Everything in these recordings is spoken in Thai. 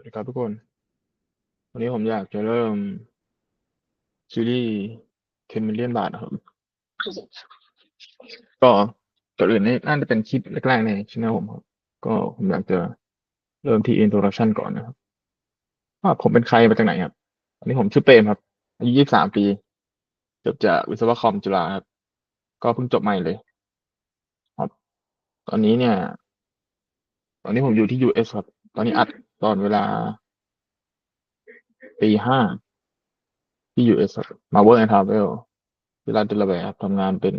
สวัสดีครับทุกคน วันนี้ผมอยากจะเริ่ม ซีรีส์10 million บาทนะครับ ก็ก่อนอื่นนี่น่าจะเป็นคลิปแรกๆในช่องผมครับ ก็ผมอยากจะเริ่มที่ introduction ก่อนนะครับ ว่าผมเป็นใครมาจากไหนครับ อันนี้ผมชื่อเปรมครับ อายุ23ปี จบจากวิศวะคอมจุฬาครับ ก็เพิ่งจบใหม่เลย ครับ ตอนนี้เนี่ย ตอนนี้ผมอยู่ที่ US ครับ ตอนนี้อัด ตอนเวลาปีห้าที่ US ครับมา work and travel ที่รัฐเดลาแวร์ครับทำงานเป็น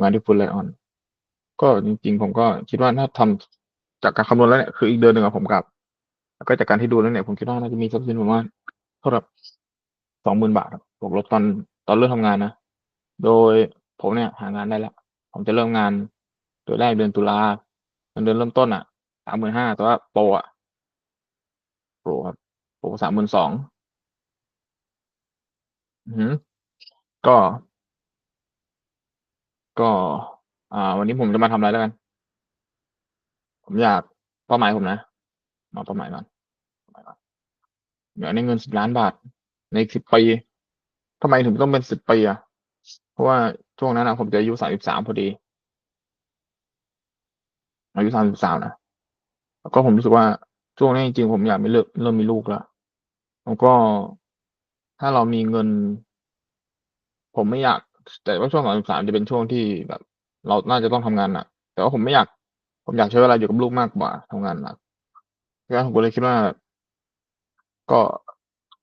งานที่ฟุลไลออน ก็จริง ๆ ผมก็คิดว่าถ้าทำจากการคำนวณแล้วเนี่ยคืออีกเดือนหนึ่งอะผมกลับ แล้วก็จากการที่ดูแล้วเนี่ยผมคิดว่าน่าจะมีทรัพย์สินประมาณเท่ากับสองหมื่นบาทบวกลบตอนตอนเริ่มทำงานนะ โดยผมเนี่ยหางานได้แล้ว ผมจะเริ่มงานโดยแรกเดือนตุลาเงินเดือนเริ่มต้นอะสามหมื่นห้าแต่ว่าโปรอะ โปรครับโปรสามหมื่นสองอือหือก็ ก็ อ่า วันนี้ผมจะมาทำอะไรแล้วกัน ผมอยากเป้าหมายผมนะ มาเป้าหมายก่อนเป้าหมายก่อนอยากได้เงินสิบล้านบาท ในอีกสิบปีทำไมถึงต้องเป็นสิบปีอะ เพราะว่าช่วงนั้นนะผมจะอายุสามสิบสามพอดี อายุสามสิบสามนะแล้วก็ผมรู้สึกว่า ช่วงนี้จริงๆผมอยากมีเริ่มเริ่มมีลูกแล้วแล้วก็ถ้าเรามีเงิน ผมไม่อยาก แต่ว่าช่วงสามสิบสามจะเป็นช่วงที่แบบ เราน่าจะต้องทำงานหนักแต่ว่าผมไม่อยาก ผมอยากใช้เวลาอยู่กับลูกมากกว่าทำงานหนักดังนั้นผมก็เลยคิดว่า ก็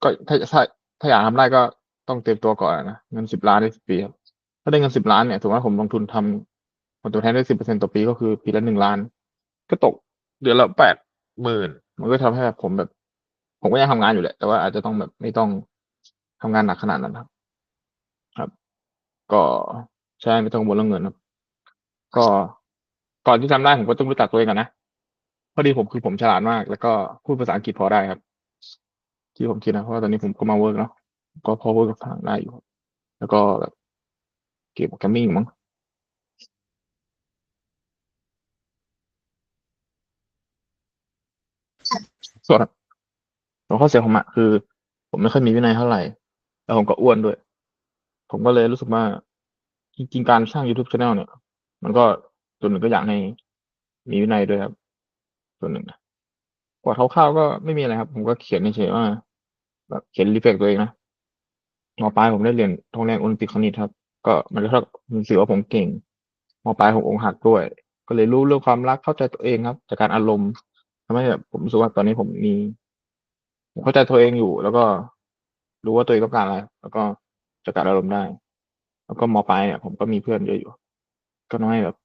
ก็ถ้าถ้าถ้าอยากทำได้ก็ต้องเตรียมตัวก่อนนะเงินสิบล้านในสิบปีครับถ้าได้เงินสิบล้านเนี่ยถือว่าผมลงทุนทำผลตอบแทนได้สิบเปอร์เซ็นต่อปีก็คือปีละหนึ่งล้าน ก็ตกเดือนละแปดหมื่น มันก็ทำให้แบบผมแบบ ผมก็ยังทำงานอยู่แหละ แต่ว่าอาจจะต้องแบบไม่ต้องทำงานหนักขนาดนั้นครับ ครับ ก็ใช่ไม่ต้องกังวลเรื่องเงินครับ ก็ก่อนที่ทำได้ผมก็ต้องรู้จักตัวเองก่อนนะพอดีผมคือผมฉลาดมาก แล้วก็พูดภาษาอังกฤษพอได้ครับ ที่ผมคิดนะเพราะว่าตอนนี้ผมก็มาเวิร์กเนาะก็พอเวิร์กกับทางได้อยู่ แล้วก็แบบเกี่ยวกับแกมมิ่งมั้ง ส่วนส่วนข้อเสียของผมอะคือ ผมไม่ค่อยมีวินัยเท่าไหร่ แล้วผมก็อ้วนด้วย ผมก็เลยรู้สึกว่า จริงๆ การสร้าง YouTube Channel เนี่ย มันก็ส่วนหนึ่งก็อยากให้มีวินัยด้วยครับ ส่วนหนึ่งกว่าคร่าวๆก็ไม่มีอะไรครับ ผมก็เขียนเฉยๆว่าแบบเขียนรีเฟกตัวเองนะมอปลายผมได้เรียนโรงเรียนโอลิมปิกคณิตครับ ก็มันก็เท่ากับรู้สึกว่าผมเก่งมอปลายผมอกหักด้วย ก็เลยรู้เรื่องความรักเข้าใจตัวเองครับ จากการอารมณ์ ทำให้แบบผมรู้สึกว่าตอนนี้ผมมีเข้าใจตัวเองอยู่ แล้วก็รู้ว่าตัวเองต้องการอะไร แล้วก็จัดการอารมณ์ได้ แล้วก็มอปลายเนี่ยผมก็มีเพื่อนเยอะอยู่ ก็น้อยแบบ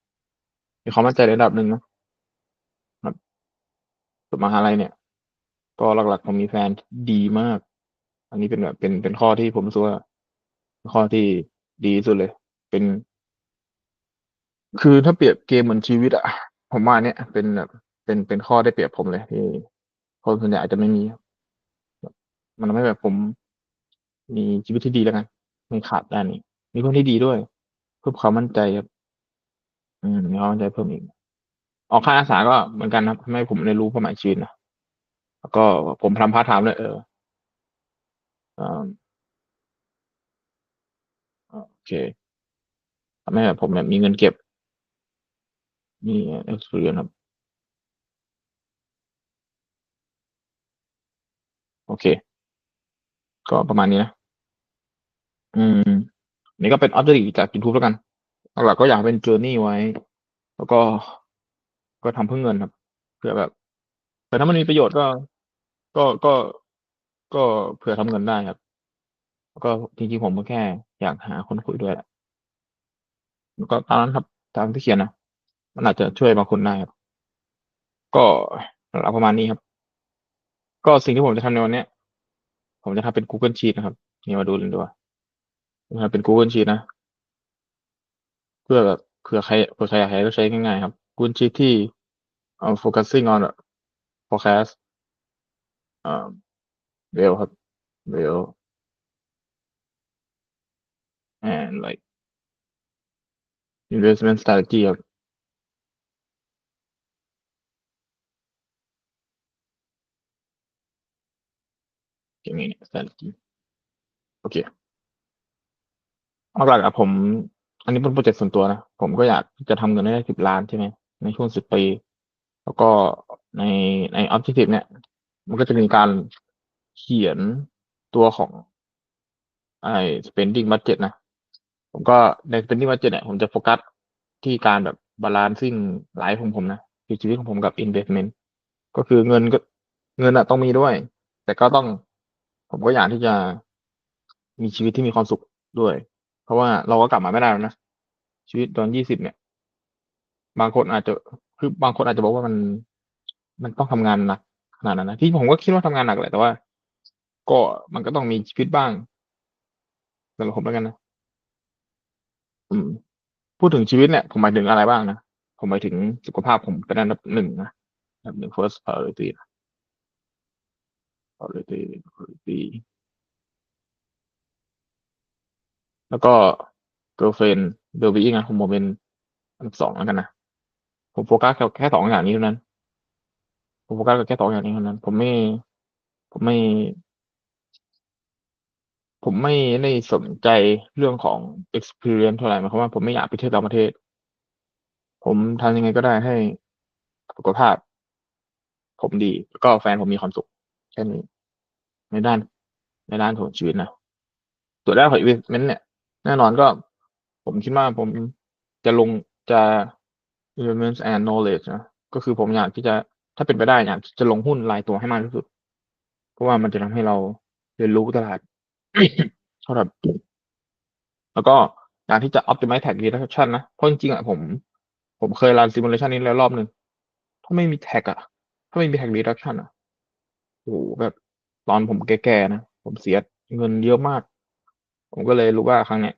มีความมั่นใจระดับหนึ่งนะครับส่วนมหาลัยเนี่ย ก็หลักๆผมมีแฟนดีมาก อันนี้เป็นแบบเป็นเป็นข้อที่ผมรู้สึกว่าข้อที่ดีสุดเลย เป็น คือถ้าเปรียบเกมเหมือนชีวิตอะผมว่าเนี่ยเป็นแบบ เป็นเป็นข้อได้เปรียบผมเลยที่คนส่วนใหญ่อาจจะไม่มีมันทำให้แบบผม มีชีวิตที่ดีแล้วกันไม่ขาดด้านนี้ มีเพื่อนที่ดีด้วย เพิ่มความมั่นใจครับอืมมีความมั่นใจเพิ่มอีกออกค่าอาสาก็เหมือนกันครับทำให้ผมได้รู้เป้าหมายชีวิตนะแล้วก็ผมทำพาร์ทไทม์ด้วยเอออ่าโอเคทำให้แบบผมแบบมีเงินเก็บ มี experience ครับ โอเค ก็ประมาณนี้นะ อืม นี่ก็เป็น objective จาก YouTube แล้วกันหลักก็อยากเป็น journey ไว้ แล้วก็ก็ทำเพื่อเงินครับเพื่อแบบ แต่ถ้ามันมีประโยชน์ก็ ก็ก็ก็เผื่อทำเงินได้ครับ แล้วก็จริงๆผมก็แค่ อยากหาคนคุยด้วยแหละแล้วก็ตามนั้นครับ ตามที่เขียนนะมันอาจจะช่วยบางคนได้ครับ ก็หลักประมาณนี้ครับ ก็สิ่งที่ผมจะทำในวันเนี้ย ผมจะทำเป็น Google Sheet นะครับ นี่มาดูเลยดีกว่าทำเป็น Google Sheet นะ เพื่อแบบเผื่อใครเผื่อใครอยากใช้ก็ใช้ง่ายๆครับ Google Sheet ที่เอ่อ focusing on forecast เอ่อ well ครับ well and like investment strategy ครับ ยังไงเนี่ย strategy โอเคเอาหลักๆอะผม อันนี้เป็นโปรเจกต์ส่วนตัวนะ ผมก็อยากจะทำเงินได้สิบล้านใช่ไหม ในช่วงสิบปี แล้วก็ในใน objective เนี่ย มันก็จะมีการเขียนตัวของไอ้ spending budget นะ ผมก็ใน spending budget เนี่ย ผมจะโฟกัสที่การแบบบาลานซิ่งไลฟ์ของผมนะคือชีวิตของผมกับ investment ก็คือเงินก็เงินอะต้องมีด้วย แต่ก็ต้อง ผมก็อยากที่จะมีชีวิตที่มีความสุขด้วย เพราะว่าเราก็กลับมาไม่ได้แล้วนะ ชีวิตตอนยี่สิบเนี่ย บางคนอาจจะคือบางคนอาจจะบอกว่ามันมันต้องทำงานหนักขนาดนั้นนะที่ผมก็คิดว่าทำงานหนักแหละแต่ว่า ก็มันก็ต้องมีชีวิตบ้างสำหรับผมแล้วกันนะอืม พูดถึงชีวิตเนี่ยผมหมายถึงอะไรบ้างนะผมหมายถึงสุขภาพผมเป็นอันดับหนึ่งนะอันดับหนึ่ง first priority นะ priority priority แล้วก็ girlfriend well being นะผมบอกเป็นอันดับสองแล้วกันนะ ผมโฟกัสแค่แค่สองอย่างนี้เท่านั้น ผมโฟกัสแค่สองอย่างนี้เท่านั้น ผมไม่ ผมไม่ ผมไม่ได้สนใจเรื่องของ experience เท่าไหร่หมายความว่าผมไม่อยากไปเที่ยวต่างประเทศ ผมทำยังไงก็ได้ให้สุขภาพ ผมดี แล้วก็แฟนผมมีความสุข แค่นี้ในด้าน ในด้านของชีวิตนะส่วนด้านของ investment เนี่ยแน่นอนก็ ผมคิดว่าผมจะลงจะ investment and knowledge นะก็คือผมอยากที่จะถ้าเป็นไปได้อยากจะลงหุ้นรายตัวให้มากที่สุด เพราะว่ามันจะทำให้เราเรียนรู้ตลาดเท่าไหร่แล้วก็อยากที่จะ optimize tag reduction นะเพราะจริงๆอะผม ผมเคยรัน simulation นี้แล้วรอบหนึ่งถ้าไม่มี tag อะ ถ้าไม่มี tag reduction อะ โอ้โหแบบตอนผมแก่ๆนะผมเสียเงินเยอะมาก ผมก็เลยรู้ว่าครั้งเนี้ย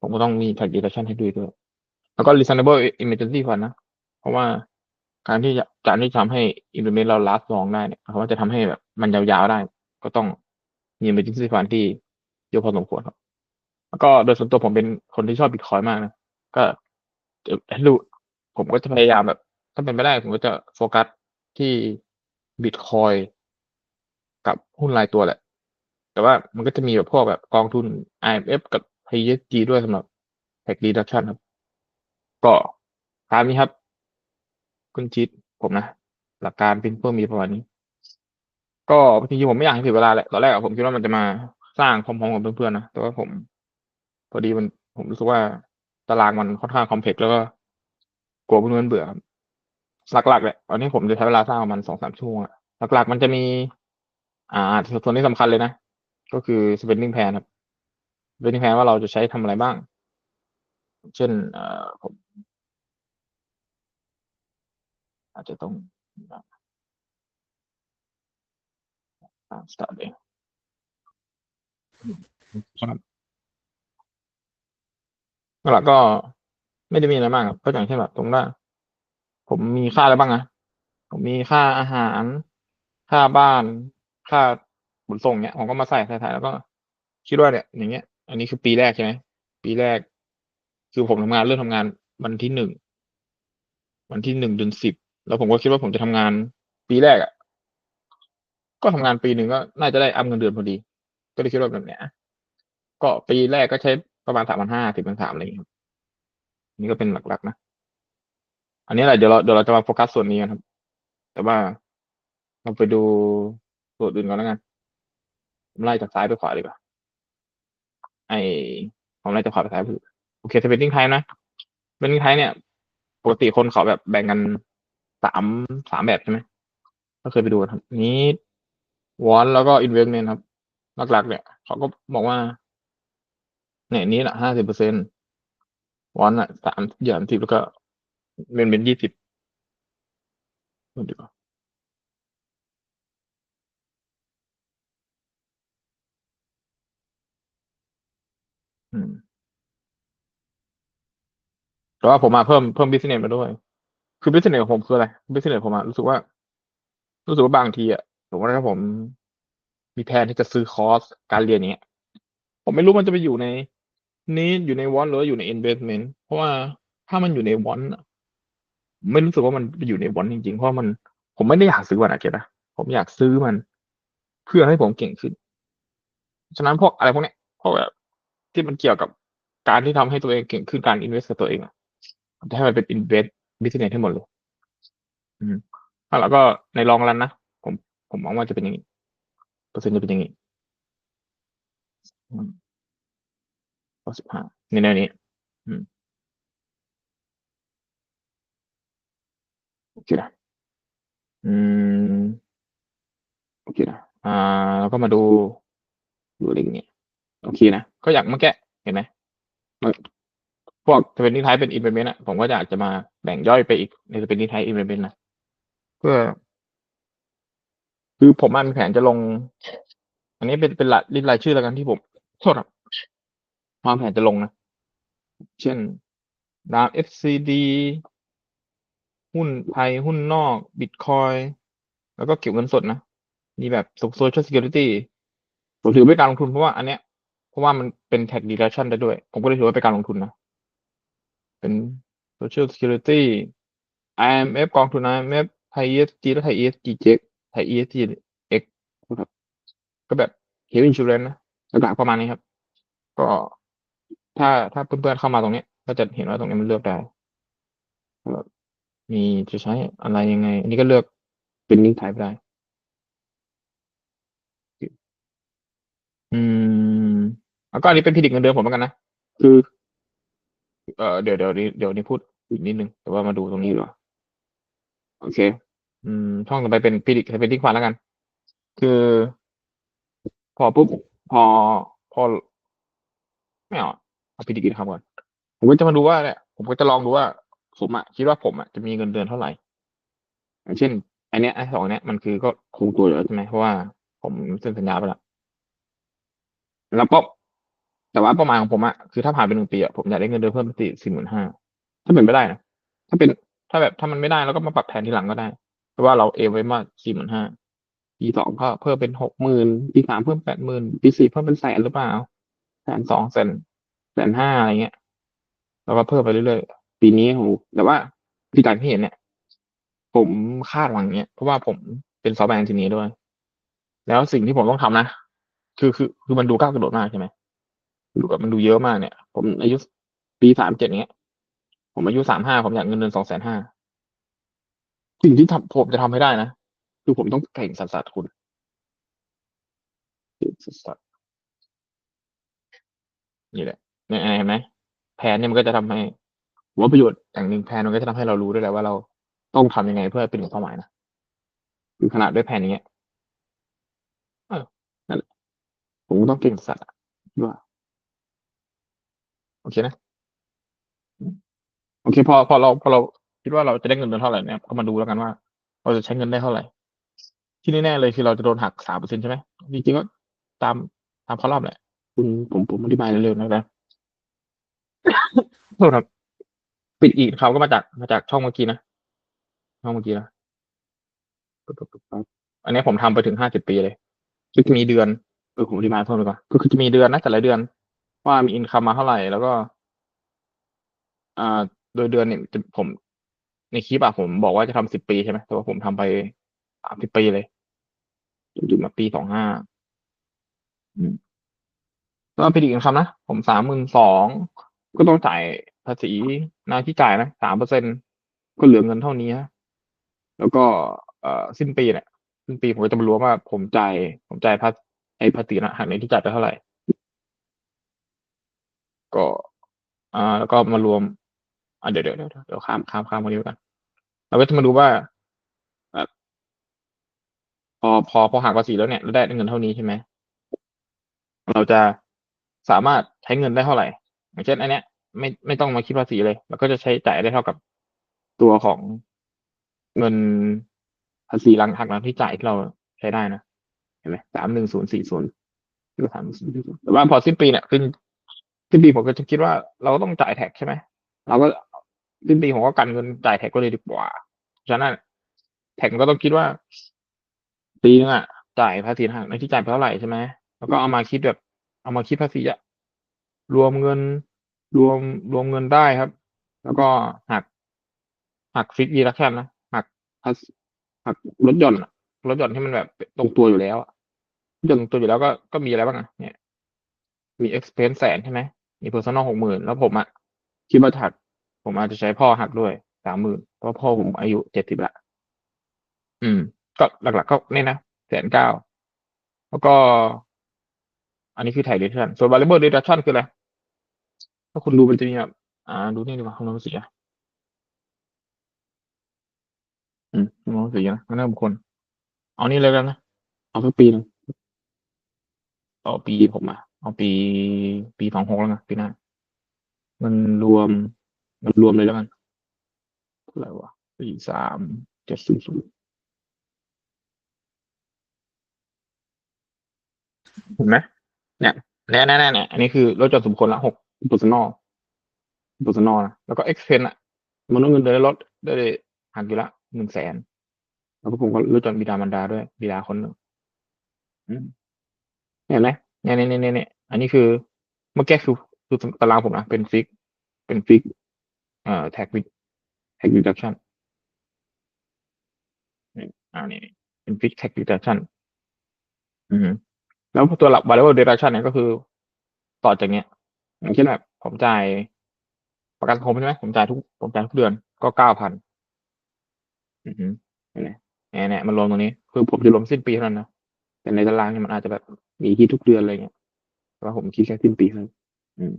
ผมก็ต้องมี tag reduction ให้ด้วยด้วย แล้วก็ reasonable emergency fund นะ เพราะว่าการที่จะการที่ทำให้ implement เรา last long ได้เนี่ยเพราะว่าจะทำให้แบบมันยาวๆได้ ก็ต้องมี emergency fund ที่เยอะพอสมควรครับแล้วก็โดยส่วนตัวผมเป็นคนที่ชอบบิตคอยมากนะ ก็รู้ผมก็จะพยายามแบบ ถ้าเป็นไปได้ผมก็จะโฟกัสที่บิตคอย กับหุ้นรายตัวแหละ แต่ว่ามันก็จะมีแบบพวกแบบกองทุน IMF กับ PSG ด้วยสำหรับ tag reduction ครับ ก็ตามนี้ครับ คุณชิดผมนะ หลักการเป็นเพื่อมีประมาณนี้ ก็จริงๆผมไม่อยากให้เสียเวลาแหละตอนแรกอะผมคิดว่ามันจะมาสร้างพร้อมๆกับเพื่อนๆนะแต่ว่าผมพอดีมันผมรู้สึกว่าตารางมันค่อนข้างคอมเพล็กซ์แล้วก็กลัวเพื่อนๆเบื่อครับหลักๆเนี่ยวันนี้ผมจะใช้เวลาสร้างประมาณสองสามชั่วโมงอะหลักๆ มันจะมี อ่าส่วนที่สำคัญเลยนะ ก็คือ spending plan ครับ spending plan ว่าเราจะใช้ทำอะไรบ้าง เช่นเอ่อผมอาจจะต้องอ่า start เองครับหลักก็ไม่ได้มีอะไรมากครับก็อย่างเช่นแบบตรงว่าผมมีค่าอะไรบ้างนะผมมีค่าอาหาร ค่าบ้าน ค่าขนส่งเงี้ยผมก็มาใส่ๆๆแล้วก็คิดว่าเนี่ยอย่างเงี้ย อันนี้คือปีแรกใช่ไหมปีแรก คือผมทำงานเริ่มทำงานวันที่1วันที่1เดือน10แล้วผมก็คิดว่าผมจะทำงานปีแรกอะก็ทำงานปีหนึ่งก็น่าจะได้อัปเงินเดือนพอดี ก็เลยคิดว่าแบบเนี้ยก็ปีแรกก็ใช้ประมาณ3,500 4,300อะไรอย่างเงี้ครับนี่ก็เป็นหลักๆนะอันนี้แหละเดี๋ยวเราเดี๋ยวเราจะมาโฟกัสส่วนนี้กันครับ แต่ว่าเราไปดู ส่วนอื่นก่อนแล้วกันผมไล่จากซ้ายไปขวาดีกว่า ไอ้ผมไล่จากขวาไปซ้ายคือโอเค spending time นะ spending time เนี่ย ปกติคนเขาแบบแบ่งกัน3 3แบบใช่ไหมก็เคยไปดูครับ need want แล้วก็ investment ครับ หลักๆ เนี่ย เขาก็บอกว่า เนี่ย need อะ50% want อนอะ3 30แล้วก็ investment 20นู่นดีกว่า แต่ว่าผมอะเพิ่มเพิ่ม business มาด้วย คือ business ของผมคืออะไร business ผมอะรู้สึกว่า รู้สึกว่าบางทีอะสมว่าถ้าผม มีแพลนที่จะซื้อคอร์สการเรียนอย่างเงี้ย ผมไม่รู้มันจะไปอยู่ใน need อยู่ใน want หรืออยู่ใน investment เพราะว่าถ้ามันอยู่ใน want อะไม่รู้สึกว่ามันไปอยู่ใน want จริงๆ เพราะมัน ผมไม่ได้อยากซื้อมันอะเก็ตเปล่าผมอยากซื้อมัน เพื่อให้ผมเก่งขึ้น ฉะนั้นพวกอะไรพวกเนี้ยพวกแบบ ที่มันเกี่ยวกับการที่ทำให้ตัวเองเก่งขึ้นการ invest กับตัวเองอะจะให้มันเป็น invest business ให้หมดเลย อืมแล้วก็ในลองรันนะผมผมมองว่าจะเป็นอย่างนี้เปอร์เซ็นต์จะเป็นอย่างนี้ก็สิบห้าในแนวนี้โอเคนะอืมโอเคนะอ่าแล้วก็มาดูดูอะไรอย่างเงี้ยโอเคนะ ก็อยากเมื่อกี้เห็นไหมพวกสเปนดิ้งไทป์เป็นอินเ e เมนต์อะผมก็อยากจะมาแบ่งย่อยไปอีกในสเปนดิ้งไทป์อินเ e เมนต์นะเพื่อ คือผมมีแผนจะลง อันนี้เป็นเป็นลิสต์รายชื่อแล้วกันที่ผมโทษครับวางแผนจะลงนะ เช่นดาม FCD หุ้นไทย หุ้นนอกบิตคอยแล้วก็เก็บเงินสดนะ มีแบบ social security ผมถือเป็นการลงทุนเพราะว่าอันเนี้ยเพ ราะว่ามันเป็น tax deduction ได้ด้วย ผมก็เลยถือว่าเป็นการลงทุนนะ เป็น social security IMF กองทุน IMF ไทย ESG และไทย ESG เจ็กไทย ESG X นะครับ ก็แบบ health insurance นะหลักๆประมาณนี้ครับ ก็ถ้าถ้าเพื่อนๆเข้ามาตรงนี้ ก็จะเห็นว่าตรงนี้มันเลือกได้มีจะใช้อะไรยังไง อันนี้ก็เลือกเป็นลิงก์ไทป์ได้ อืม แล้วก็อันนี้เป็นพิดิกเงินเดือนผมเหมือนกันนะ คือ เออเดี๋ยวเดี๋ยวนี้เดี๋ยวนี้พูดอีกนิดนึง แต่ว่ามาดูตรงนี้ดีกว่าโอเค อืม ช่องต่อไปเป็นพิดิกเป็นทิ้งควานแล้วกัน คือ พอปุ๊บ พอ พอ ไม่เอาเอาพิดิกินครับก่อน ผมก็จะมาดูว่าเนี่ย ผมก็จะลองดูว่า ผมอะคิดว่าผมอะจะมีเงินเดือนเท่าไหร่อย่างเช่น อันเนี้ยไอ้สองเนี้ยมันคือก็คงตัวอยู่แล้วใช่ไหมเพราะว่าผมเซ็นสัญญาไปแล้วแล้วก็ แต่ว่าเป้าหมายของผมอะคือถ้าผ่านไปหนึ่งปีอะผมอยากได้เงินเดือนเพิ่มเป็นสี่สี่หมื่นห้าถ้าเป็นไม่ได้นะถ้าเป็นถ้าแบบถ้ามันไม่ได้เราก็มาปรับแผนทีหลังก็ได้เพราะว่าเราเอไว้มาสี่หมื่นห้าปีสองก็เพิ่มเป็นหกหมื่นปีสามเพิ่มแปดหมื่นปีสี่เพิ่มเป็นแสนหรือเปล่าแสนสองแสนแสนห้าอะไรเงี้ยแล้วก็เพิ่มไปเรื่อยๆปีนี้โหแต่ว่าที่การที่เห็นเนี่ย ผมคาดหวังเนี้ยเพราะว่าผมเป็นซอฟต์แวร์เอนจิเนียร์ด้วย แล้วสิ่งที่ผมต้องทำนะคือคือคือมันดูก้าวกระโดดมากใช่ไหม ดูแบบมันดูเยอะมากเนี่ย ผมอายุปีสามเจ็ดเนี้ย ผมอายุสามห้าผมอยากเงินเดือนสองแสนห้าสิ่งที่ทำผมจะทำให้ได้นะคือผมต้องเก่งสัสสัสคุณสัสสัสนี่แหละเนี่ยเห็นไหมแผนเนี่ยมันก็จะทำให้ว่าประโยชน์อย่างหนึ่งแผนมันก็จะทำให้เรารู้ด้วยแหละว่าเราต้องทำยังไงเพื่อเป็นถึงเป้าหมายนะคือขนาดด้วยแผนอย่างเงี้ยเออนั่นแหละผมต้องเก่งสัสอะว่า โอเคนะ โอเคพอพอเราพอเราคิดว่าเราจะได้เงินเดือนเท่าไหร่เนี่ยก็มาดูแล้วกันว่า เราจะใช้เงินได้เท่าไหร่ ที่แน่ๆเลยคือเราจะโดนหักสามเปอร์เซ็นใช่ไหมจริงๆก็ตามตามคอลัมน์แหละคุณผมผมอธิบายเร็วๆนะครับโทษครับปิดอีกเขาก็มาจากมาจากช่องเมื่อกี้นะช่องเมื่อกี้นะอันนี้ผมทำไปถึงห้าสิบปีเลยคือจะมีเดือนเออผมอธิบายเพิ่มไปก่อนก็คือจะมีเดือนนะแต่ละเดือน ว่ามีอินคัมมาเท่าไหร่ แล้วก็ อ่า โดยเดือนเนี่ยจะผมในคลิปอะผมบอกว่าจะทำสิบปีใช่ไหมแต่ว่าผมทำไปสามสิบปีเลยจนถึงมาปีสองห้าก็เป็นอีกอินคัมนะ ผมสามหมื่นสองก็ต้องจ่ายภาษีน้าที่จ่ายนะสามเปอร์เซ็นก็เหลือเงินเท่านี้นะแล้วก็เอ่อสิ้นปีเนี่ยสิ้นปีผมก็จะมารู้ว่าผมจ่ายผมจ่ายภาษีไอ้ภาษีนะหักในที่จ่ายไปเท่าไหร่ ก็ อ่า แล้วก็มารวมอ่าเดี๋ยวเดี๋ยวเดี๋ยวเดี๋ยวข้ามข้ามข้ามมานี้กันเราก็จะมาดูว่าแบบพอพอพอหักภาษีแล้วเนี่ยเราได้เงินเท่านี้ใช่ไหมเราจะสามารถใช้เงินได้เท่าไหร่ อย่างเช่นอันเนี้ย ไม่ไม่ต้องมาคิดภาษีเลยเราก็จะใช้จ่ายได้เท่ากับตัวของเงินภาษีหลังหักหลังที่จ่ายที่เราใช้ได้นะเห็นไหมสามหนึ่งศูนย์สี่ศูนย์หรือสามแต่ว่าพอสิ้นปีเนี่ยคือ สิ้นปีผมก็จะคิดว่าเราต้องจ่ายแท็กใช่ไหมเราก็สิ้นปีผมก็กันเงินจ่ายแท็กก็เลยดีกว่าฉะนั้นแท็กก็ต้องคิดว่าปีนึงอะจ่ายภาษีหักในที่จ่ายไปเท่าไหร่ใช่ไหมแล้วก็เอามาคิดแบบ เอามาคิดภาษีอะรวมเงิน รวมรวมเงินได้ครับ แล้วก็หักหักฟิกอีลักชันนะหักหักหักรถยนต์รถยนต์ที่มันแบบตรงตัวอยู่แล้วอะยนต์ตรงตัวอยู่แล้วก็ก็มีอะไรบ้างอะเนี่ยมี expense แสนใช่ไหม มี personal หกหมื่นแล้วผมอะคิดว่าถัก ผมอาจจะใช้พ่อหักด้วยสามหมื่นเพราะพ่อผมอายุเจ็ดสิบละ อืม ก็หลักๆก็นี่นะแสนเก้าแล้วก็ อันนี้คือถ่าย deduction ส่วน variable deduction คืออะไร ถ้าคุณดูมันจะมีแบบอ่า ดูนี่ดีกว่าคำนวณภาษีอะอืมคำนวณภาษีนะไม่น่าบุคคล เอานี่เลยกันนะ เอาสักปีหนึงต่อปีผมอะ เอาปี ปีสองหกแล้วกันปีหน้า มันรวม มันรวมเลยแล้วกันเท่าไหร่วะสี่สามเจ็ดศูนย์ศูนย์เห็นไหมเนี่ยแน่แน่แน่เนี่ยอันนี้คือรถจอดสมควรละหกเปอร์เซ็นอเปอร์เซ็นอนะแล้วก็เอ็กเพนอะมันต้องเงินเดือนลดได้หักอยู่ละหนึ่งแสนแล้วก็ผมก็รถจอดบิดามารดาด้วยบิดาคนหนึ่งเห็นไหมเนี่ยเนี่ยเนี่ยเนี่ย อันนี้คือเมื่อกี้คือคือตารางผมนะเป็นฟิก เป็นฟิกเอ่อแท็กวิดแท็ก reduction นี่อ่านี่นี่เป็นฟิกแท็ก reduction อืมแล้วตัวหลัก variable deduction เนี่ยก็คือต่อจากเนี้ยอย่างเช่นแบบผมจ่ายประกันสังคมใช่ไหมผมจ่ายทุกผมจ่ายทุกเดือนก็เก้าพันอือฮึเนี่ยเนี่ยเนี่ยมันรวมตรงนี้ คือผมจะรวมสิ้นปีเท่านั้นนะแต่ในตารางเนี่ยมันอาจจะแบบมีที่ทุกเดือนอะไรเงี้ยแต่ ว่าผมคิดแค่สิ้นปีเท่านั้นอืม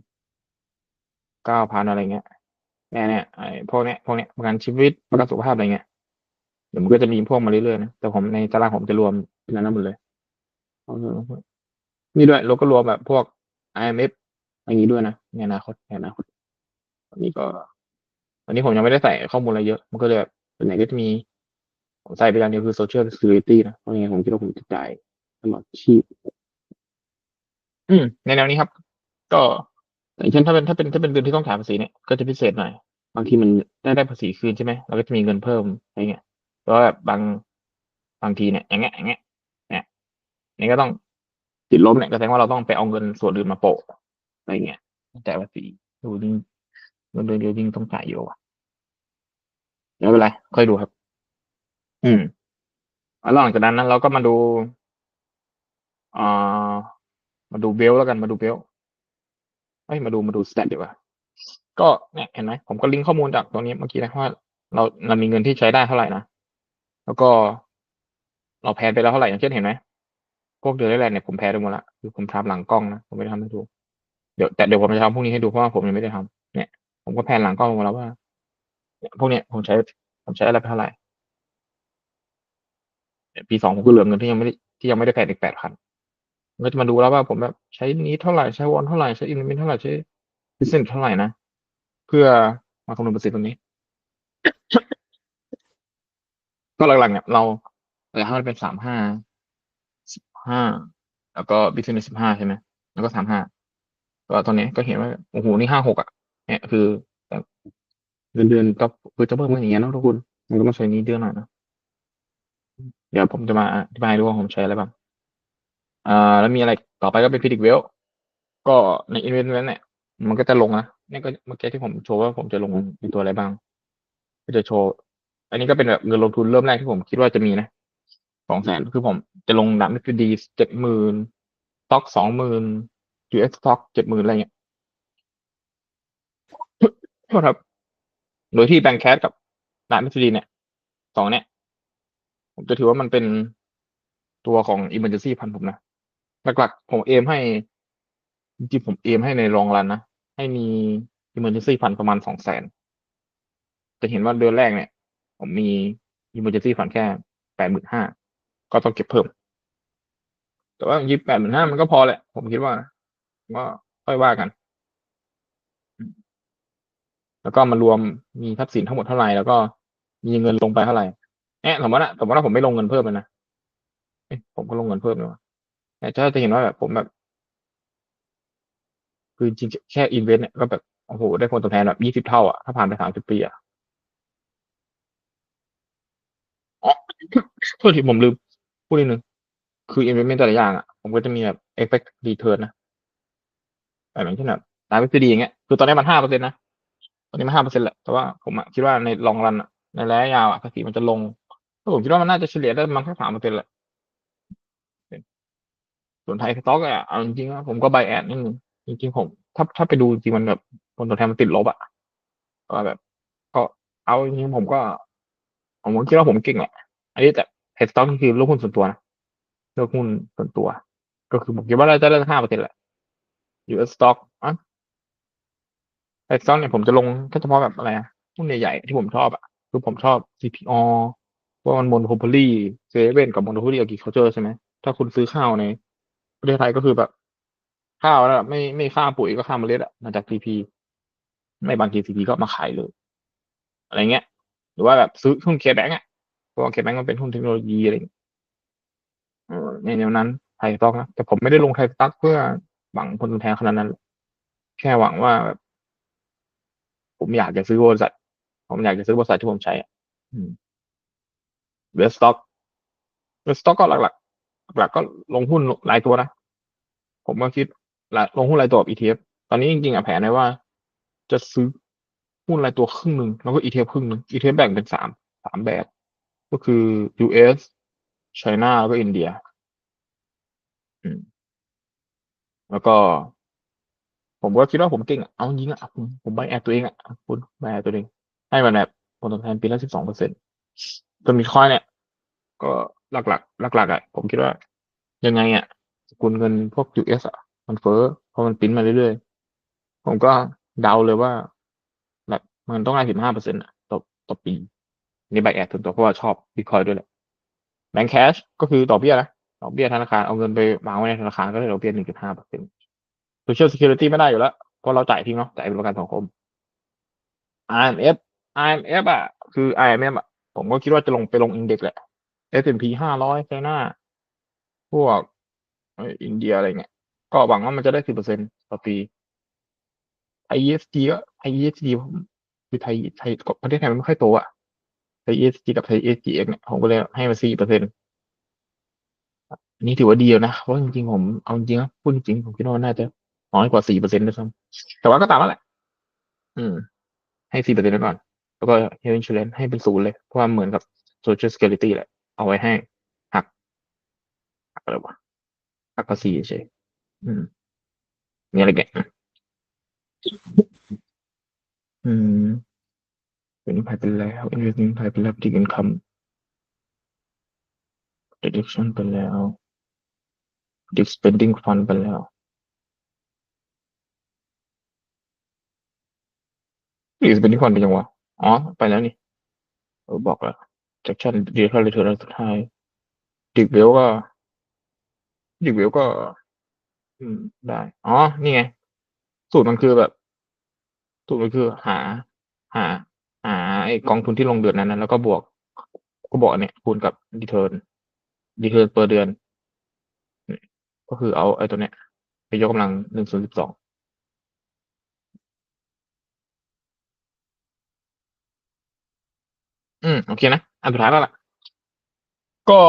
เก้าพันอะไรเงี้ยเนี่ยเนี่ยไอ้พวกเนี้ยพวกเนี้ยประกันชีวิตประกันสุขภาพอะไรเงี้ยเดี๋ยวมันก็จะมีพวกมาเรื่อยๆนะแต่ผมในตารางผมจะรวมเป็นนั้นหมดเลยนี่ด้วยแล้วก็รวมแบบพวก IMF อย่างนี้ด้วยนะในอนาคตในอนาคตอนนี้ก็ตอนนี้ผมยังไม่ได้ใส่ข้อมูลอะไรเยอะ มันก็เลยแบบส่วนใหญ่ก็จะมีผมใส่ไปอย่างเดียวคือ social security นะเพราะยังไงผมคิดว่าผมจะจ่ายตลอดชีพ อืม ในแนวนี้ครับ ก็อย่างเช่นถ้าเป็นถ้าเป็นถ้าเป็นเดือนที่ต้องจ่ายภาษีเนี่ยก็จะพิเศษหน่อย บางทีมันได้ได้ภาษีคืนใช่ไหมเราก็จะมีเงินเพิ่มอะไรเงี้ยแต่ว่าแบบบางบางทีเนี่ยอย่างเงี้ยอย่างเงี้ยเนี่ยนี่ก็ต้องติดลบเนี่ยก็แสดงว่าเราต้องไปเอาเงินส่วนอื่นมาโปะอะไรเงี้ยจ่ายภาษีดูยิ่งเงินเดือนเดียวยิ่งต้องจ่ายเยอะว่ะไม่เป็นไรค่อยดูครับ อืมแล้วหลังจากนั้นนะเราก็มาดูอ่า มาดูเบลแล้วกันมาดูเบลเอ้ยมาดูมาดูสแตทดีกว่า ก็เนี่ยเห็นไหมผมก็ลิงก์ข้อมูลจากตรงนี้เมื่อกี้นะว่าเราเรามีเงินที่ใช้ได้เท่าไหร่นะ แล้วก็เราแพนไปแล้วเท่าไหร่อย่างเช่นเห็นไหมพวกเดือนแรกเนี่ยผมแพนไปหมดละคือผมทำหลังกล้องนะผมไม่ได้ทำให้ดูเดี๋ยวแต่เดี๋ยวผมจะทำพวกนี้ให้ดูเพราะว่าผมยังไม่ได้ทำเนี่ย ผมก็แพนหลังกล้องมาแล้วว่าเนี่ยพวกเนี้ยผมใช้ ผมใช้อะไรไปเท่าไหร่เนี่ยปีสองผมก็เหลือเงินที่ยังไม่ได้ที่ยังไม่ได้แพนอีกแปดพัน ก็จะมาดูแล้วว่าผมแบบใช้นี้เท่าไหร่ใช้วอนเท่าไหร่ใช้อินเวนเท่าไหร่ใช้บิสเนสเท่าไหร่นะ เพื่อมาคำนวณปร์เซ็นต์ตรงนี้ ก็หลักๆเนี่ยเราเราให้มันเป็นสามห้าสิบห้าแล้วก็บิสเนสสิบห้าใช่ไหมแล้วก็สามห้าก็ตอนนี้ก็เห็นว่าโอ้โหนี่ห้าหกอะเนี่ยคือเดือนเดือนก็คือจะเพิ่มมาอย่างเงี้ยนะทุกคนมันก็ต้องใช้นี้เดือนหน่อยนะเดี๋ยวผมจะมาอธิบายดูว่าผมใช้อะไรบ้าง อ่าแล้วมีอะไรต่อไปก็เป็นพิดิกเวลก็ในอินเวนต์เนี่ยมันก็จะลงนะนี่ก็เมื่อกี้ที่ผมโชว์ว่าผมจะลงเป็นตัวอะไรบ้าง ก็จะโชว์ อันนี้ก็เป็นแบบเงินลงทุนเริ่มแรกที่ผมคิดว่าจะมีนะสองแสนคือผมจะลงดับมิฟดีเจ็ดหมื่นต็อกสองหมื่น US สต็อกเจ็ดหมื่นอะไรเงี้ยครับ โดยที่แบงค์แคสกับดับมิฟดีเนี่ยสองเนี่ย ผมจะถือว่ามันเป็นตัวของ emergency พันผมนะ หลักๆ ผมเอมให้ จริงๆผมเอมให้ในรองรันนะ ให้มี emergency พันประมาณสองแสนจะเห็นว่าเดือนแรกเนี่ย ผมมี emergency ฟันแค่แปดหมื่นห้าก็ต้องเก็บเพิ่ม แต่ว่ายี่แปดหมื่นห้ามันก็พอแหละ ผมคิดว่าว่าค่อยว่ากัน แล้วก็มารวมมีทรัพย์สินทั้งหมดเท่าไหร่แล้วก็มีเงินลงไปเท่าไหร่แอะสมมติว่าสมมติว่าผมไม่ลงเงินเพิ่มเลยนะผมก็ลงเงินเพิ่มเลยว่ะ ถ้าจะเห็นว่าแบบผมแบบ คือจริงๆแค่อินเวนต์เนี่ยก็แบบ โอ้โห ได้ผลตอบแทนแบบยี่สิบเท่าอะ ถ้าผ่านไปสามสิบปีอะอ๋อ โทษทีผมลืม พูดนิดนึง คือ investment แต่ละอย่างอะ ผมก็จะมีแบบ expect return นะแบบอย่างเช่นแบบตาม FPD อย่างเงี้ย คือตอนนี้มันห้าเปอร์เซ็นต์นะ ตอนนี้มันห้าเปอร์เซ็นต์แหละ แต่ว่าผมอะคิดว่าในลองรันอะในระยะยาวอะภาษีมันจะลงก็ผมคิดว่ามันน่าจะเฉลี่ยได้ประมันแค่สามเปอร์เซ็นต์แหละ ส่วนไทยสต็อกอะเอาจริงๆผมก็ buy add นิดนึงจริงๆผม ถ้าถ้าไปดูจริงมันแบบผลตอบแทนมันติดลบอะก็แบบ ก็เอาจริงๆผมก็ผมคิดว่าผมเก่งแหละอันนี้แต่เฮดสต็อกนี่คือลูกหุ้นส่วนตัวนะลูกหุ้นส่วนตัว ก็คือผมคิดว่าได้ได้ห้าเปอร์เซ็นต์แหละ US stock อะเฮดสต็อกเนี่ยผมจะลงแค่เฉพาะแบบอะไรอะหุ้นใหญ่ๆที่ผมชอบอะคือผมชอบ CPO ว่ามัน Monopoly เซเว่นกับ Monopoly Agriculture ใช่ไหมถ้าคุณซื้อข้าวใน ประเทศไทยก็คือแบบ ข้าวแล้วไม่ไม่ค่าปุ๋ยก็ค่าเมล็ดอะมาจาก CP ไม่บางที CP ก็มาขายเลย อะไรเงี้ย หรือว่าแบบซื้อหุ้นเคแบงก์อะเพราะว่าเคแบงก์มันเป็นหุ้นเทคโนโลยีอะไรอย่างเงี้ยในแนวนั้นไทยต็อกนะแต่ผมไม่ได้ลงไทยสต็อกเพื่อหวังผลตอบแทนขนาดนั้น แค่หวังว่าแบบ ผมอยากจะซื้อบริษัท ผมอยากจะซื้อบริษัทที่ผมใช้อะเวสต็อกเวสต็อกก็หลักๆ หลักๆ ก็ลงหุ้นหลายตัวนะ ผมก็คิดลงหุ้นรายตัวกับ ETF ตอนนี้จริงๆอะแผนไว้ว่า จะซื้อหุ้นรายตัวครึ่งหนึ่งแล้วก็ ETF ครึ่งหนึ่ง ETF แบ่งเป็นสามสามแบบ ก็คือ US China แล้วก็อินเดียแล้วก็ ผมก็คิดว่าผมเก่งเอาจริงอะผมผมใบแอดตัวเองอะคุณใบแอดตัวเอง ให้มันแบบผลตอบแทนปีละสิบสองเปอร์เซ็นต์ตัวมีคอยเนี่ย ก็ หลักหลักหลักหลักอะผมคิดว่า ยังไงอะสกุลเงินพวก US อะมันเฟ้อเพราะมันปิ้นมาเรื่อยๆ ผมก็เดาเลยว่า แบบมันต้องได้สิบห้าเปอร์เซ็นต์อะต่อต่อปีนี่ใบแอดส่วนตัวเพราะว่าชอบบิตคอยด้วยแหละแบงค์แคชก็คือดอกเบี้ยนะดอกเบี้ยธนาคารเอาเงินไปวางไว้ในธนาคารก็ได้ดอกเบี้ยหนึ่งจุดห้าเปอร์เซ็นต์ social security ไม่ได้อยู่แล้วเพราะเราจ่ายทิ้งเนาะจ่ายเป็นประกันสังคม IMF IMF อะคือ IMF อะผมก็คิดว่าจะลงไปลงอินเด็กซ์แหละ S&P ห้าร้อยไชน่าพวกอินเดียอะไรเงี้ย ก็หวังว่ามันจะได้สิบเปอร์เซ็นต์ต่อปี IESG ก็ IESG คือไทยไทยประเทศไทยมันไม่ค่อยโตอะไทย ESG กับไทย SGX เนี่ยผมก็เลยให้มาสี่เปอร์เซ็นต์อันนี้ถือว่าดีนะ เพราะจริงๆผมเอาจริงๆนะพูดจริงๆผมคิดว่าน่าจะน้อยกว่าสี่เปอร์เซ็นต์ด้วยซ้ำแต่ว่าก็ตามนั่นแหละ อืม ให้สี่เปอร์เซ็นต์ก่อน แล้วก็ health insurance ให้เป็นศูนย์เลย เพราะว่าเหมือนกับ social security แหละ เอาไว้ให้หักหักอะไรวะหักภาษีเฉยอืมมีอะไรแกอืมเป็นภายไปแล้ว investing ภายไปแล้ว big income deduction ไปแล้ว big spending fund ไปแล้วอีสเป็นที่คนเป็นยังวะอ๋อ ไปแล้วนี่เออบอกแล้ว section ดีเท่าไรเธอแล้วสุดท้ายดิกเวลก็ดิกเวลก็ อืมได้ อ๋อ นี่ไง สูตรมันคือแบบ สูตรมันคือหา หา หาไอกองทุนที่ลงเดือนนั้นแล้วก็บวก ก็บอกเนี่ยคูณกับ return return per เดือน ก็คือเอาไอ้ตัวเนี้ย ไปยกกำลังหนึ่งส่วนสิบสองอืม โอเคนะ อันสุดท้ายแล้วล่ะ ก็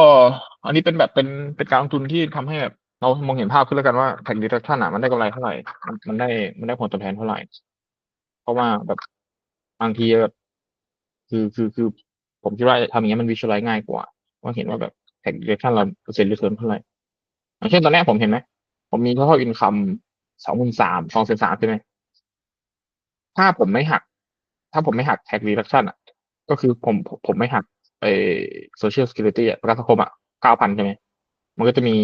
อันนี้เป็นแบบเป็นเป็นการลงทุนที่ทำให้แบบเรามองเห็นภาพขึ้นแล้วกันว่าแท็กดิทัชั่นอะมันได้กำไรเท่าไหร่ มันได้มันได้ผลตอบแทนเท่าไหร่ เพราะว่าแบบบางทีแบบคือคือคือผมคิดว่าทำอย่างเงี้ยมันวิชวลไลซ์ง่ายกว่าว่าเห็นว่าแบบแท็กดิทัชั่นเราเปอร์เซ็นต์รีเทิร์นเท่าไหร่อย่างเช่นตอนนี้ผมเห็นไหมผมมี total income สองหมื่นสามสองแสนสามใช่ไหมถ้าผมไม่หัก ถ้าผมไม่หักแท็กดิทัชั่นอะ ก็คือผมผมไม่หัก ไอ้ social security อะประกันสังคมอะเก้าพันใช่ไหม มันก็จะมี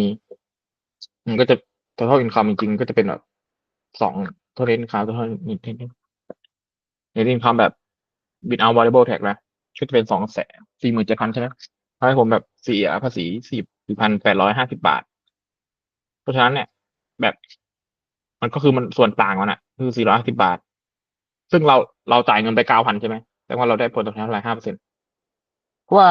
มันก็จะ total income จริงๆ ก็จะเป็นแบบสอง total income total net income แบบ without variable tax นะก็จะเป็นสองแสนสี่หมื่นเจ็ดพันใช่ไหมทำให้ผมแบบเสียภาษีสี่พันแปดร้อยห้าสิบบาท เพราะฉะนั้นเนี่ย แบบ มันก็คือมันส่วนต่างมันอะคือสี่ร้อยห้าสิบาท ซึ่งเราเราจ่ายเงินไปเก้าพันใช่ไหมแต่ว่าเราได้ผลตอบแทนเท่าไหร่ห้าเปอร์เซ็นต์ เพราะว่า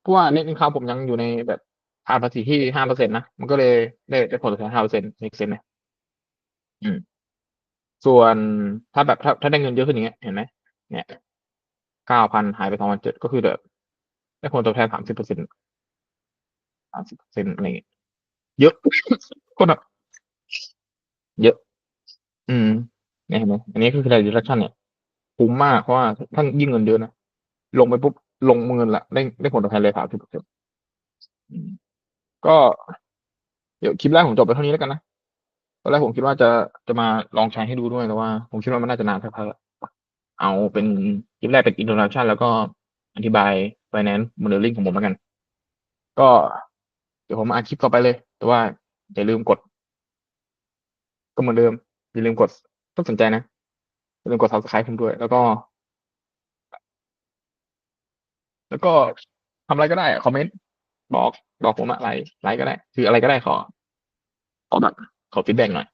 เพราะว่าเน็ตอินคามผมยังอยู่ในแบบผ่านภาษีที่ห้าเปอร์เซ็นต์นะ มันก็เลยได้ได้ผลตอบแทนห้าเปอร์เซ็นต์เซ็นต์เนี่ยอืม ส่วนถ้าแบบถ้าถ้าได้เงินเยอะขึ้นอย่างเงี้ยเห็นไหมเนี่ยเก้าพันหายไปสองพันเจ็ดก็คือแบบได้ผลตอบแทนสามสิบเปอร์เซ็นต์สามสิบเปอร์เซ็นต์อะไรเงี้ยเยอะก็แบบเยอะ อืมเนี่ยเห็นไหมอันนี้คือรายดิชั่นเนี่ยคุ้มมากเพราะว่าท่านยิ่งเงินเยอะนะลงไปปุ๊บ ลงเงินละได้ได้ผลตอบแทนเลยสามสิบเปอร์เซ็นต์ก็เดี๋ยวคลิปแรกผมจบไปเท่านี้แล้วกันนะอนแรกผมคิดว่าจะจะมาลองใช้ให้ดูด้วยแต่ว่า ผมคิดว่ามันน่าจะนานสักพักละเอาเป็นคลิปแรกเป็น introduction แล้วก็อธิบาย finance modeling ของผมแล้วกัน ก็เดี๋ยวผมอัดคลิปต่อไปเลย แต่ว่าอย่าลืมกด ก็เหมือนเดิมอย่าลืมกดต้องสนใจนะอย่าลืมกด subscribe ผมด้วย แล้วก็ แล้วก็ทำอะไรก็ได้คอมเมนต์บอกบอกผมอะไรไลค์ก็ได้ คืออะไรก็ได้ขอ ขอแบบขอฟีดแบ็กหน่อย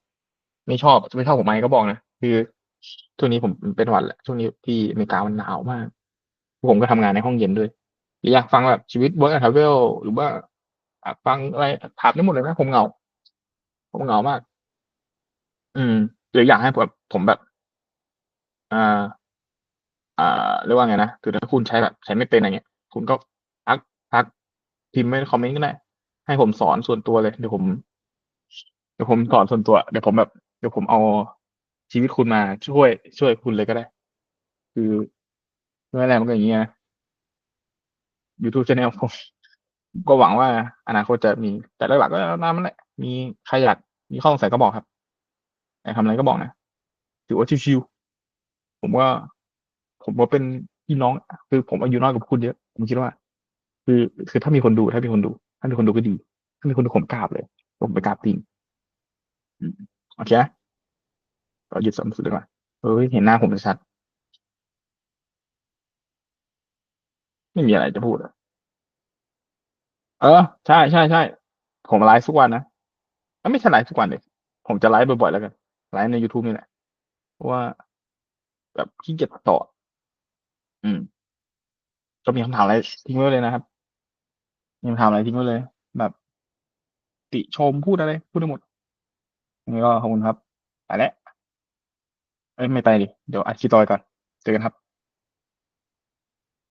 ไม่ชอบไม่ชอบผมไหมก็บอกนะ คือช่วงนี้ผมเป็นหวัดแหละช่วงนี้ที่อเมริกามันหนาวมาก ผมก็ทำงานในห้องเย็นด้วยหรืออยากฟังแบบชีวิต work and travel หรือว่าอยากฟังอะไรถามได้หมดเลยนะผมเหงา ผมเหงามาก อืมหรืออยากให้แบบผมแบบ อ่า อ่าเรียกว่าไงนะคือถ้าคุณใช้แบบใช้ไม่เป็นอะไรเงี้ย คุณก็ทักทักพิมพ์ไว้ในคอมเมนต์ก็ได้ให้ผมสอนส่วนตัวเลย เดี๋ยวผม เดี๋ยวผมสอนส่วนตัว เดี๋ยวผมแบบ เดี๋ยวผมเอาชีวิตคุณมาช่วย ช่วยคุณเลยก็ได้ คือไม่อะไรมันก็อย่างเงี้ย YouTube channel ผมก็หวังว่าอนาคตจะมีแต่หลักๆก็ตามนั้นแหละ มีใครอยากมีข้อสงสัยก็บอกครับอยากทำอะไรก็บอกนะถือว่าชิวๆผมว่า ผมว่าเป็นพี่น้อง คือผมอายุน้อยกว่าคุณเยอะ ผมคิดว่า คือคือถ้ามีคนดูถ้ามีคนดู ถ้ามีคนดูก็ดี ถ้ามีคนดูผมกราบเลยผมไปกราบจริงอืมโอเคนะก็หยุดสำสุดดีกว่าเฮ้ยเห็นหน้าผมชัด ไม่มีอะไรจะพูดเออ ใช่ๆๆผมไลฟ์ทุกวันนะไม่ใช่ไลฟ์ทุกวันเดิผมจะไลฟ์บ่อยๆแล้วกันไลฟ์ในยูทูบนี่แหละว่า แบบขี้เกียจต่อ อืม ก็มีคำถามอะไรทิ้งไว้เลยนะครับมีคำถามอะไรทิ้งไว้เลย แบบ ติชมพูดอะไร พูดได้หมดนี่ก็ขอบคุณครับไปแล้วเอ้ยไม่ไปดิ เดี๋ยวอัดคลิปต่อก่อน เจอกันครับ